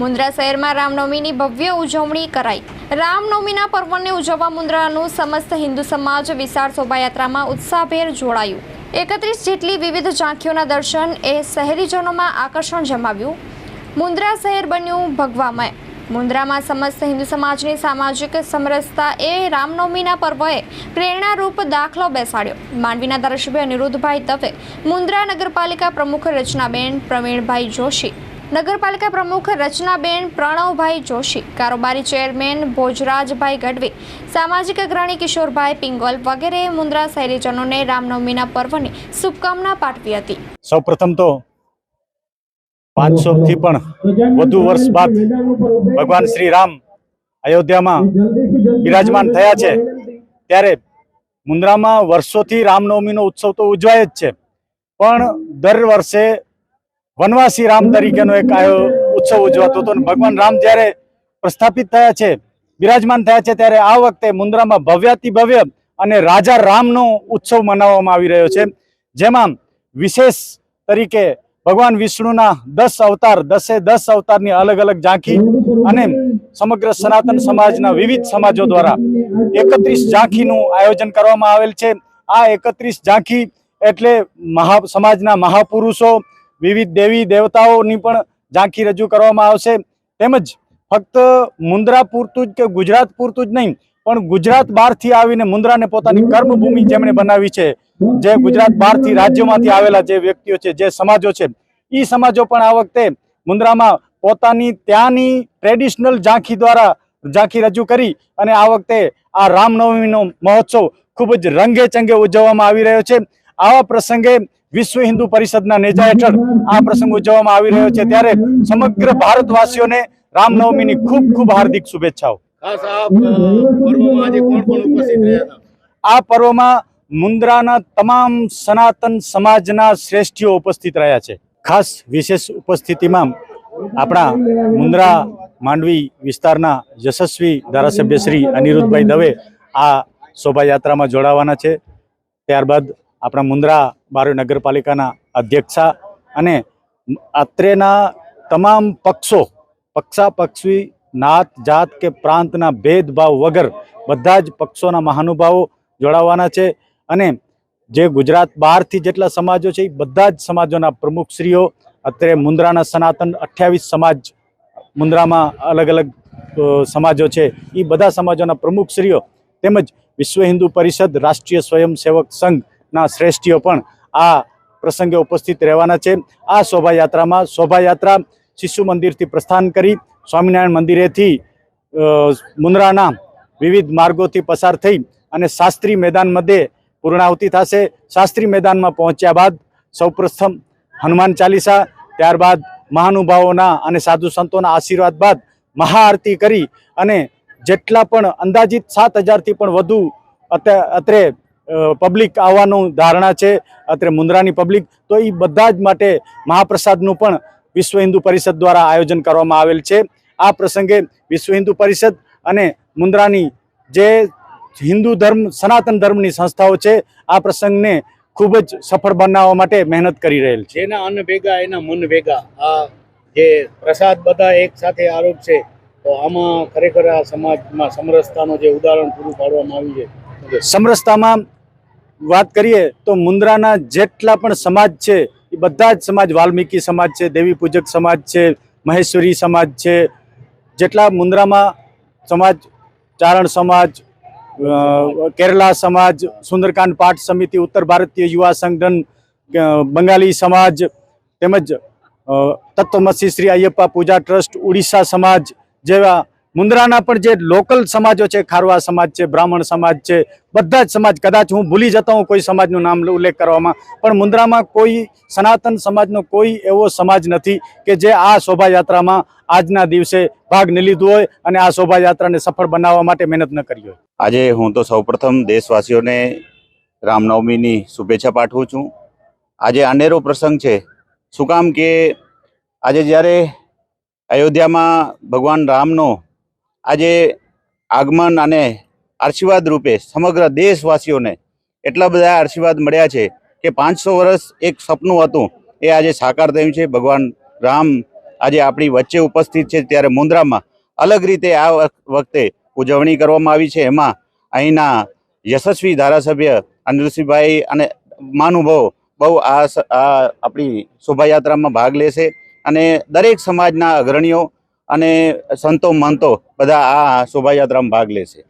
મુન્દ્રા શહેરમાં રામનવમીની ભવ્ય ઉજવણી કરાઈ. રામનવમીના પર્વને ઉજવવા મુન્દ્રાનું સમસ્ત હિન્દુ સમાજ વિશાળ શોભાયાત્રામાં ઉત્સાહભેર જોડાયું. એકત્રીસ જેટલી વિવિધ ઝાંખીઓના દર્શન એ શહેરીજનોમાં આકર્ષણ જમાવ્યું. મુન્દ્રા શહેર બન્યું ભગવામય. મુન્દ્રામાં સમસ્ત હિન્દુ સમાજની સામાજિક સમરસતા એ રામનવમીના પર્વએ પ્રેરણારૂપ દાખલો બેસાડ્યો. માંડવીના ધારાસભ્ય અનિરુદ્ધભાઈ દવે મુન્દ્રા નગરપાલિકા પ્રમુખ રચનાબેન, પ્રવીણભાઈ જોશી નગરપાલિકા પ્રમુખ રચનાબેન પ્રણવભાઈ જોશી, કારોબારી ચેરમેન ભોજરાજભાઈ ગઢવી, સામાજિક અગ્રણી કિશોરભાઈ પિંગોલ વગેરે મુન્દ્રા શહેરીજનોને રામનવમીના પર્વની શુભકામના પાઠવી હતી. સૌપ્રથમ તો પાંચસો થી પણ વધુ વર્ષ બાદ ભગવાન શ્રી રામ અયોધ્યામાં બિરાજમાન થયા છે. ત્યારે મુન્દ્રામાં વર્ષોથી રામનવમીનો ઉત્સવ તો ઉજવાય જ છે. પણ દર વર્ષે વનવાસી રામ તરીકેનો એક આયો ઉત્સવ ઉજવાતો હતો અને ભગવાન રામ જ્યારે પ્રસ્થાપિત થયા છે, બિરાજમાન થયા છે, ત્યારે આ વખતે મુન્દ્રામાં ભવ્યાતિ ભવ્ય અને રાજા રામનો ઉત્સવ મનાવવામાં આવી રહ્યો છે. જેમાં વિશેષ તરીકે ભગવાન વિષ્ણુના દસ અવતાર, દસે દસ અવતારની અલગ અલગ ઝાંખી અને સમગ્ર સનાતન સમાજના વિવિધ સમાજો દ્વારા એકત્રીસ ઝાંખીનું આયોજન કરવામાં આવેલ છે. આ એકત્રીસ ઝાંખી એટલે મહા, સમાજના મહાપુરુષો વિવિધ દેવી દેવતાઓની પણ ઝાંખી રજૂ કરવામાં આવશે. તેમજ ફક્ત મુન્દ્રા પૂરતું જ કે ગુજરાત પૂરતું જ નહીં, પણ ગુજરાત બહારથી આવીને મુન્દ્રાને પોતાની કર્મભૂમિ જેમણે બનાવી છે, જે ગુજરાત બહારથી રાજ્યોમાંથી આવેલા જે વ્યક્તિઓ છે, જે સમાજો છે એ સમાજો પણ આ વખતે મુન્દ્રામાં પોતાની ત્યાંની ટ્રેડિશનલ ઝાંખી દ્વારા ઝાંખી રજૂ કરી અને આ વખતે આ રામનવમીનો મહોત્સવ ખૂબ જ રંગે ચંગે ઉજવવામાં આવી રહ્યો છે. આવા પ્રસંગે વિશ્વ હિન્દુ પરિષદના નેજા હેઠળ આ પ્રસંગ ઉજવવામાં આવી રહ્યો છે. ત્યારે સમગ્ર ભારતવાસીઓને રામનવમીની ખૂબ ખૂબ હાર્દિક શુભેચ્છાઓ. આ પર્વમાં મુન્દ્રાના તમામ સનાતન સમાજના શ્રેષ્ઠીઓ ઉપસ્થિત રહ્યા છે. ખાસ વિશેષ ઉપસ્થિતિમાં આપણા મુન્દ્રા માંડવી વિસ્તારના યશસ્વી ધારાસભ્ય શ્રી અનિરુદ્ધભાઈ દવે આ શોભાયાત્રામાં જોડાવાના છે. ત્યારબાદ આપણા મુન્દ્રા બારો નગરપાલિકાના અધ્યક્ષા અને અત્રેના તમામ પક્ષો, પક્ષાપક્ષી, નાત, જાત કે પ્રાંતના ભેદભાવ વગર બધા જ પક્ષોના મહાનુભાવો જોડાવાના છે અને જે ગુજરાત બહારથી જેટલા સમાજો છે એ બધા જ સમાજોના પ્રમુખશ્રીઓ અત્રે મુન્દ્રાના સનાતન અઠ્યાવીસ સમાજ મુન્દ્રામાં અલગ અલગ સમાજો છે એ બધા સમાજોના પ્રમુખશ્રીઓ તેમજ વિશ્વ હિન્દુ પરિષદ રાષ્ટ્રીય સ્વયંસેવક સંઘના શ્રેષ્ઠીઓ પણ આ પ્રસંગે ઉપસ્થિત રહેવાના છે. આ શોભાયાત્રામાં શોભાયાત્રા શિશુ મંદિરથી પ્રસ્થાન કરી સ્વામિનારાયણ મંદિરેથી મુન્દ્રાના વિવિધ માર્ગોથી પસાર થઈ અને શાસ્ત્રી મેદાન મધ્યે પૂર્ણાહુતિ થશે. શાસ્ત્રી મેદાનમાં પહોંચ્યા બાદ સૌપ્રથમ હનુમાન ચાલીસા, ત્યારબાદ મહાનુભાવોના અને સાધુ સંતોના આશીર્વાદ બાદ મહાઆરતી કરી અને જેટલા પણ અંદાજિત સાત હજારથી પણ વધુ અત્યારે અત્રે પબ્લિક આવવાનું ધારણા છે અત્રે મુન્દ્રાની પબ્લિક તો એ બધા જ માટે મહાપ્રસાદનું પણ વિશ્વ હિન્દુ પરિષદ દ્વારા આયોજન કરવામાં આવેલ છે. આ પ્રસંગે વિશ્વ હિન્દુ પરિષદ અને મુન્દ્રાની જે હિન્દુ ધર્મ સનાતન ધર્મની સંસ્થાઓ છે આ પ્રસંગને ખૂબ જ સફળ બનાવવા માટે મહેનત કરી રહેલ છે. એના અન્ન ભેગા એના મન ભેગા આ જે પ્રસાદ બધા એક સાથે આરોપ છે તો આમાં ખરેખર આ સમાજમાં સમરસતાનું જે ઉદાહરણ પૂરું પાડવામાં આવ્યું છે. સમરસતામાં વાત કરીએ તો મુન્દ્રાના જેટલા પણ સમાજ છે, એ બધા જ સમાજ, વાલ્મીકી સમાજ છે, દેવી પૂજક સમાજ છે, મહેશ્વરી સમાજ છે, જેટલા મુન્દ્રામાં સમાજ, ચારણ સમાજ કેરલા સમાજ, સુંદરકાંડ પાઠ સમિતિ, ઉત્તર ભારતીય યુવા સંગઠન બંગાળી સમાજ, તેમજ તત્વમસી શ્રી અયપ્પા પૂજા ટ્રસ્ટ, ઉડીસા સમાજ જેવા મુન્દ્રાના પણ જે લોકલ સમાજો છે, ખારવા સમાજ છે, બ્રાહ્મણ સમાજ છે, બધા જ સમાજ, કદાચ હું ભૂલી જતો હું કોઈ સમાજનું નામ ઉલ્લેખ કરવામાં, પણ મુન્દ્રામાં કોઈ સનાતન સમાજનો કોઈ એવો સમાજ નથી કે જે આ શોભાયાત્રામાં આજના દિવસે ભાગ ન લીધો હોય અને આ શોભાયાત્રાને સફળ બનાવવા માટે મહેનત ન કરી હોય. આજે હું તો સૌપ્રથમ દેશવાસીઓને રામનવમીની શુભેચ્છા પાઠવું છું. આજે અનેરો પ્રસંગ છે. શું કામ કે આજે જ્યારે અયોધ્યામાં ભગવાન રામનો આજે આગમન અને આશીર્વાદ રૂપે સમગ્ર દેશવાસીઓને એટલા બધા આશીર્વાદ મળ્યા છે કે પાંચસો વર્ષ એક સપનું હતું, એ આજે સાકાર થયું છે. ભગવાન રામ આજે આપણી વચ્ચે ઉપસ્થિત છે. ત્યારે મુન્દ્રામાં અલગ રીતે આ વખ- વખતે ઉજવણી કરવામાં આવી છે. એમાં અહીંના યશસ્વી ધારાસભ્ય અનિલસિંહભાઈ અને મહાનુભાવો બહુ આ આપણી શોભાયાત્રામાં ભાગ લેશે. અને દરેક સમાજના અગ્રણીઓ અને સંતો મંતો બધા આ શોભાયાત્રામાં ભાગ લેશે